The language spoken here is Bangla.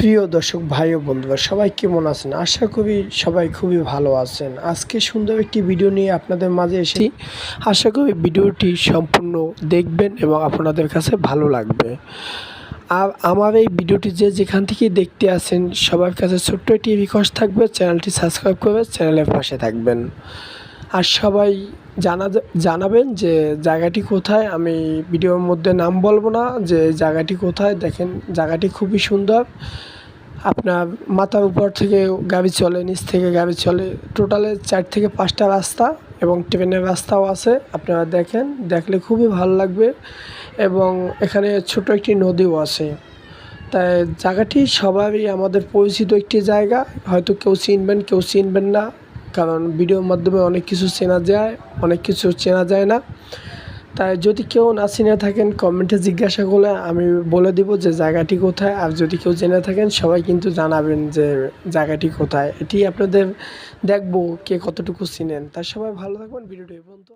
প্রিয় দর্শক, ভাই ও বন্ধুরা, সবাই কেমন আছেন? আশা করি সবাই খুবই ভালো আছেন। আজকে সুন্দর একটি ভিডিও নিয়ে আপনাদের মাঝে এসেছি। আশা করি ভিডিওটি সম্পূর্ণ দেখবেন এবং আপনাদের কাছে ভালো লাগবে। আর আমার এই ভিডিওটি যে যেখান থেকে দেখতে আসেন সবার কাছে ছোট্ট একটি রিকোয়েস্ট থাকবে, চ্যানেলটি সাবস্ক্রাইব করে চ্যানেলের পাশে থাকবেন। আর সবাই জানা জানাবেন যে জায়গাটি কোথায়। আমি ভিডিওর মধ্যে নাম বলব না যে জায়গাটি কোথায়। দেখেন, জায়গাটি খুবই সুন্দর। আপনার মাথার উপর থেকে গাড়ি চলে, নিচ থেকে গাড়ি চলে। টোটালে চার থেকে পাঁচটা রাস্তা এবং ট্রেনের রাস্তাও আছে। আপনারা দেখেন, দেখলে খুবই ভালো লাগবে। এবং এখানে ছোট একটি নদীও আছে। তাই জায়গাটি সবারই আমাদের পরিচিত একটি জায়গা। হয়তো কেউ চিনবেন কেউ চিনবেন না। কারণ ভিডিওর মাধ্যমে অনেক কিছু চেনা যায়, অনেক কিছু চেনা যায় না। তাই যদি কেউ না চিনে থাকেন, কমেন্টে জিজ্ঞাসা করলে আমি বলে দিব যে জায়গাটি কোথায়। আর যদি কেউ জেনে থাকেন, সবাই কিন্তু জানাবেন যে জায়গাটি কোথায়। এটি আপনাদের দেখব কে কতটুকু চিনেন। তার সবাই ভালো থাকবেন। ভিডিওটি পর্যন্ত।